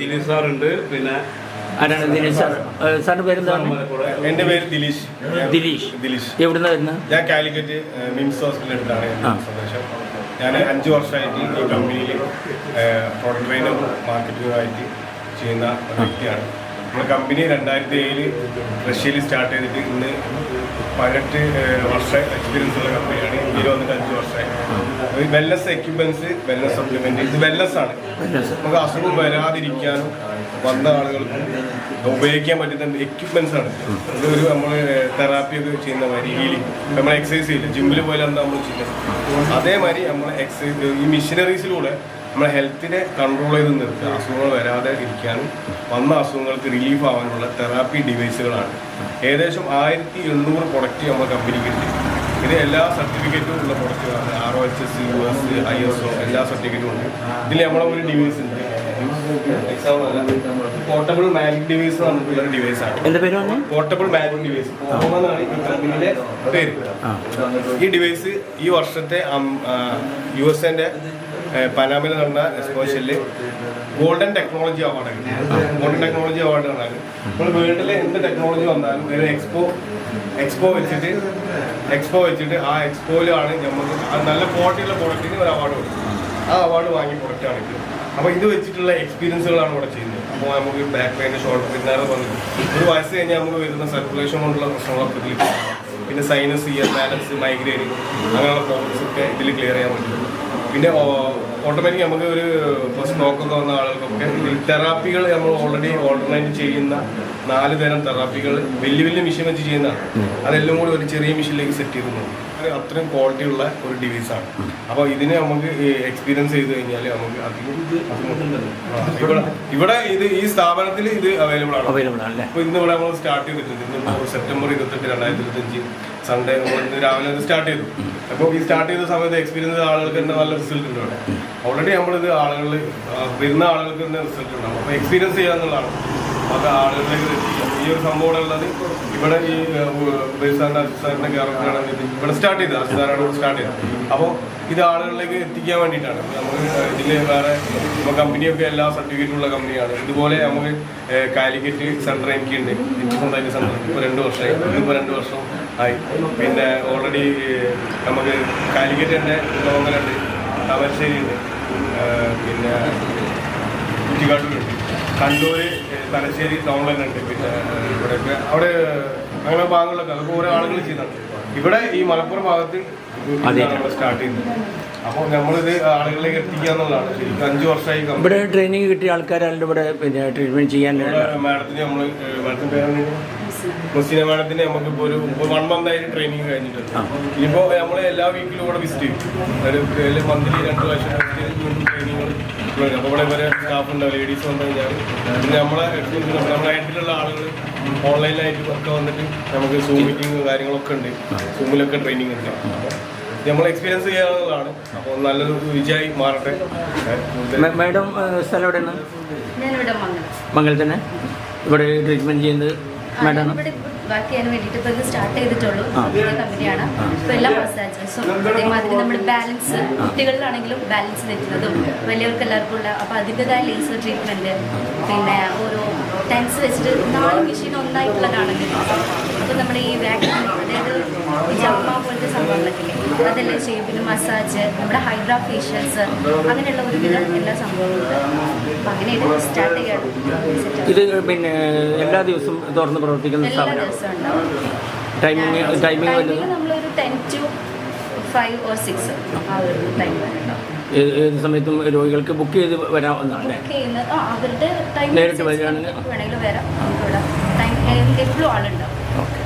ദിലീപ് സാറുണ്ട്. പിന്നെ ആരാണ് ദിനേശ് സാർ? സാറിന്റെ പേരെന്താണ് എന്റെ പേര് ദിലീഷ്. ദിലീഷ്. ദിലീഷ്. എവിടുന്ന വരുന്നത് ഞാൻ കാലിക്കറ്റ് മിംസ് ഹോസ്പിറ്റലിലാണ് ഞാൻ അഞ്ച് വർഷമായിട്ട് ഈ കമ്പനിയിൽ പ്രോഡക്റ്റ് ട്രെയിനും മാർക്കറ്റിംഗുമായിട്ട് ചെയ്യുന്ന വ്യക്തിയാണ്. നമ്മുടെ കമ്പനി രണ്ടായിരത്തി ഏഴിൽ റഷ്യയിൽ സ്റ്റാർട്ട് ചെയ്തിട്ട് ഇന്ന് പതിനെട്ട് വർഷം എക്സ്പീരിയൻസ് ഉള്ള കമ്പനിയാണ് ഇന്ത്യയിൽ വന്നിട്ട് അഞ്ച് വർഷമായി. വെൽനസ് എക്യുപ്മെന്റ്സ് വെല്ലസ് സപ്ലിമെന്റ് ഇത് വെല്ലസ് ആണ്. നമുക്ക് അസുഖം വരാതിരിക്കാനും വന്ന ആളുകൾക്ക് ഉപയോഗിക്കാൻ പറ്റുന്ന എക്യുപ്മെന്റ്സ് ആണ്. ഇത് ഒരു നമ്മൾ തെറാപ്പി ഒക്കെ ചെയ്യുന്ന മാതിരി ഹീലിംഗ് നമ്മൾ എക്സസൈസ് ചെയ്യില്ല? ജിമ്മിൽ പോലെ എന്താ നമ്മൾ ചെയ്യുന്നത്? അതേമാതിരി നമ്മൾ എക്സസൈസ് ഈ മിഷനറീസിലൂടെ നമ്മളെ ഹെൽത്തിനെ കൺട്രോൾ ചെയ്ത് നിർത്തുക. അസുഖങ്ങൾ വരാതെ ഇരിക്കാനും വന്ന അസുഖങ്ങൾക്ക് റിലീഫ് ആവാനുള്ള തെറാപ്പി ഡിവൈസുകളാണ് ഏകദേശം ആയിരത്തി എണ്ണൂറ് പ്രൊഡക്റ്റ് നമ്മുടെ കമ്പനിക്ക് ഉണ്ട് ഇത് എല്ലാ സർട്ടിഫിക്കറ്റും ഉള്ള പ്രൊഡക്റ്റുകളാണ് R O H S U S I S O എല്ലാ സർട്ടിഫിക്കറ്റും ഉണ്ട്. ഇതിൽ നമ്മളെ ഒരു ഡിവൈസ് ഉണ്ട്. പോർട്ടബിൾ മാജിക് ഡിവൈസ് പറഞ്ഞിട്ടുള്ള ഒരു ഡിവൈസ് ആണ്. എന്താ പേര് പറഞ്ഞു? പോർട്ടബിൾ മാജിക് ഡിവൈസ് എന്നാണ് ഈ കമ്പനിയുടെ പേര്. ഈ ഡിവൈസ് ഈ വർഷത്തെ യു എസ് എന്റെ പനാമയിൽ നടന്ന എക്സ്പോഷ്യൽ golden technology award golden technology award ആണ്. നമ്മൾ വേൾഡിലെ എന്ത് ടെക്നോളജി വന്നാലും ഒരു എക്സ്പോ എക്സ്പോ വെച്ചിട്ട് എക്സ്പോ വെച്ചിട്ട് ആ എക്സ്പോയിലാണ് നമുക്ക് നല്ല ക്വാളിറ്റിയുള്ള പ്രൊഡക്റ്റിന് ഒരു അവാർഡ് കൊടുക്കും ആ അവാർഡ് വാങ്ങിയ പ്രൊഡക്റ്റാണ് ഇത്. അപ്പോൾ ഇത് വെച്ചിട്ടുള്ള എക്സ്പീരിയൻസുകളാണ് ഇവിടെ ചെയ്യുന്നത്. അപ്പോൾ നമുക്ക് ബാക്ക് പെയിൻ ഷോൾഡർ പിന്നാലെ പറഞ്ഞു ഒരു വയസ്സ് കഴിഞ്ഞാൽ നമുക്ക് വരുന്ന സർക്കുലേഷൻ കൊണ്ടുള്ള പ്രശ്നങ്ങളൊക്കെ ഇതിൽ പിന്നെ സൈനസ് ഇയർ ബാലൻസ് മൈഗ്രെയിൻ അങ്ങനെയുള്ള പ്രോബ്ലംസ് ഒക്കെ ഇതിൽ ക്ലിയർ ചെയ്യാൻ പറ്റും. പിന്നെ ഓട്ടോമാറ്റിക് നമുക്ക് ഒരു ഫസ്റ്റ് ഒക്കെ വന്ന ആളുകൾക്കൊക്കെ തെറാപ്പികൾ നമ്മൾ ഓൾറെഡി ഓൾട്ടർനേറ്റ് ചെയ്യുന്ന നാല് തരം തെറാപ്പികൾ വലിയ വലിയ മെഷീൻ വെച്ച് ചെയ്യുന്നതാണ്. അതെല്ലാം കൂടി ഒരു ചെറിയ മെഷീനിലേക്ക് സെറ്റ് ചെയ്തിട്ടുണ്ട് അത് അത്രയും ക്വാളിറ്റി ഉള്ള ഒരു ഡിവൈസാണ് അപ്പോൾ ഇതിനെ നമുക്ക് എക്സ്പീരിയൻസ് ചെയ്ത് കഴിഞ്ഞാൽ നമുക്ക് അധികം ഇവിടെ ഇവിടെ ഇത് ഈ സ്ഥാപനത്തിൽ ഇത് അവൈലബിൾ ആണ്. അവൈലബിൾ ആണല്ലേ അപ്പോൾ ഇന്ന് ഇവിടെ നമ്മൾ സ്റ്റാർട്ട് ചെയ്തിട്ടുണ്ട്. ഇന്ന് സെപ്റ്റംബർ ഇരുപത്തെട്ട് രണ്ടായിരത്തി ഇരുപത്തഞ്ച് സൺഡേ നമ്മൾ ഇന്ന് രാവിലെ ഇത് സ്റ്റാർട്ട് ചെയ്തു. അപ്പോൾ ഈ സ്റ്റാർട്ട് ചെയ്ത സമയത്ത് എക്സ്പീരിയൻസ് ആളുകൾക്ക് തന്നെ നല്ല റിസൾട്ട് ഉണ്ട് ഇവിടെ. ഓൾറെഡി നമ്മളിത് ആളുകളിൽ ആ, വരുന്ന ആളുകൾക്ക് തന്നെ റിസൾട്ട് ഉണ്ടാവും. അപ്പോൾ എക്സ്പീരിയൻസ് ചെയ്യാന്നുള്ളതാണ്. അപ്പൊ ആളുകളിലേക്ക് എത്തിക്കാം. ഈ ഒരു സംഭവം ഉള്ളത്. ഇവിടെ ഈ അസിസ്ഥാറിന്റെ കേരളത്തിലാണ് ഇത്. ഇവിടെ സ്റ്റാർട്ട് ചെയ്തത്. ഇവിടെ സ്റ്റാർട്ട് ചെയ്തത്. അപ്പോൾ ഇത് ആളുകളിലേക്ക് എത്തിക്കാൻ വേണ്ടിയിട്ടാണ്. നമുക്ക് ഇതിൽ വേറെ ഇപ്പോൾ കമ്പനിയൊക്കെ എല്ലാ സർട്ടിഫിക്കറ്റുള്ള കമ്പനിയാണ്. ഇതുപോലെ നമുക്ക് കാലിക്കറ്റ് സെന്റർ എനിക്കുണ്ട്. എനിക്ക് സ്വന്തമായിട്ട് സെന്റർ ഇപ്പോൾ രണ്ട് വർഷമായി. ഇതിപ്പോൾ രണ്ട് വർഷം ആയി. പിന്നെ ഓൾറെഡി നമുക്ക് കാലിക്കറ്റ് തന്നെ ലോങ്ങലുണ്ട് താമരശ്ശേരി ഉണ്ട് പിന്നെ കുറ്റിക്കാട്ടിലുണ്ട് കണ്ണൂര് ഏഹ്, തലശ്ശേരി ടൗണിലുണ്ട് പിന്നെ ഇവിടെയൊക്കെ അവിടെ അങ്ങനെ ഭാഗങ്ങളിലൊക്കെ. അതൊക്കെ ഓരോ ആളുകൾ ചെയ്യുന്നുണ്ട്. ഇവിടെ ഈ മലപ്പുറം ഭാഗത്ത് നമ്മൾ സ്റ്റാർട്ട് ചെയ്യുന്നത്. അപ്പോൾ നമ്മളിത് ആളുകളിലേക്ക് എത്തിക്കുക എന്നുള്ളതാണ്. ശരിക്കും അഞ്ച് വർഷമായി ഇവിടെ ട്രെയിനിങ് കിട്ടിയ ആൾക്കാരാണ് ഇവിടെ പിന്നെ ട്രീറ്റ്മെന്റ് ചെയ്യാൻ മാഡത്തിന് നമ്മൾ മാഡത്തിന്റെ പേരാണ് മുസ്ലിം മാഡത്തിന് നമുക്ക് ഇപ്പോൾ ഒരു വൺ മന്ത് ആയിട്ട് ട്രെയിനിങ് കഴിഞ്ഞിട്ടുണ്ട് ഇനിയിപ്പോ നമ്മൾ എല്ലാ വീക്കിലും ഇവിടെ വിസിറ്റ് ചെയ്യും. ഒരു മന്ത്ലി രണ്ട് പ്രാവശ്യം ട്രെയിനിങ്ങൾ അപ്പോൾ ഇവിടെ ഇവരെ സ്റ്റാഫ് ഉണ്ട് ലേഡീസ് ഉണ്ടാവും ഞാൻ പിന്നെ നമ്മളെ നമ്മുടെ നമ്മളെ നാട്ടിലുള്ള ആളുകൾ ഓൺലൈനായിട്ട് ഒക്കെ വന്നിട്ട് നമുക്ക് സൂം മീറ്റിംഗ് കാര്യങ്ങളൊക്കെ ഉണ്ട്. സൂമിലൊക്കെ ട്രെയിനിങ് ഉണ്ട്. അപ്പോൾ നമ്മൾ എക്സ്പീരിയൻസ് ചെയ്യാനുള്ളതാണ്. അപ്പോൾ നല്ലൊരു വിജയമായി മാറട്ടെ. മാഡം സ്ഥലം എവിടെയാണ്? മംഗളം തന്നെ. ഇവിടെ ട്രീറ്റ്മെന്റ് ചെയ്യുന്നത് ആ, മാഡാണ് ഞാനിവിടെ വർക്ക് ചെയ്യാൻ വേണ്ടിയിട്ട് ഇപ്പൊ ഇത് സ്റ്റാർട്ട് ചെയ്തിട്ടുള്ളൂ. പുതിയ കമ്പനിയാണ് ഇപ്പൊ എല്ലാ മസാജസും അതേമാതിരി നമ്മൾ ബാലൻസ് കുട്ടികളിലാണെങ്കിലും ബാലൻസ് തെറ്റുന്നതും വലിയവർക്ക് എല്ലാവർക്കും ഉള്ള അപ്പോൾ അതിന്റെതായ ലേസർ ട്രീറ്റ്മെന്റ് പിന്നെ ഓരോ ടെൻസ് വെച്ചിട്ട് നാല് മെഷീൻ ഒന്നായിട്ടുള്ളതാണ് അപ്പോൾ നമ്മുടെ ഈ വാക്സിൻ ജമ്മ പോലത്തെ സംഭവങ്ങളൊക്കെ അതെല്ലാം ചെയ്യും. പിന്നെ മസാജ് നമ്മുടെ ഹൈഡ്രാ ഫേഷ്യൽസ് അങ്ങനെയുള്ള ഒരുവിധം എല്ലാ സംഭവങ്ങളും സ്റ്റാർട്ട് ചെയ്യണം. ഇത് പിന്നെ എല്ലാ ദിവസവും തുറന്ന് പ്രവർത്തിക്കുന്ന എല്ലാ ദിവസവും ഉണ്ടാവും. ടൈമിങ് നമ്മളൊരു ten to five or six ആ ഒരു ടൈം വരെ ഉണ്ടാവും. ഏത് സമയത്തും രോഗികൾക്ക് ബുക്ക് ചെയ്ത് വരാവുന്നതാണ് നേരിട്ട് വരികയാണെങ്കിൽ? വരാം. എപ്പോഴും ആളുണ്ടാവും. ഓക്കെ.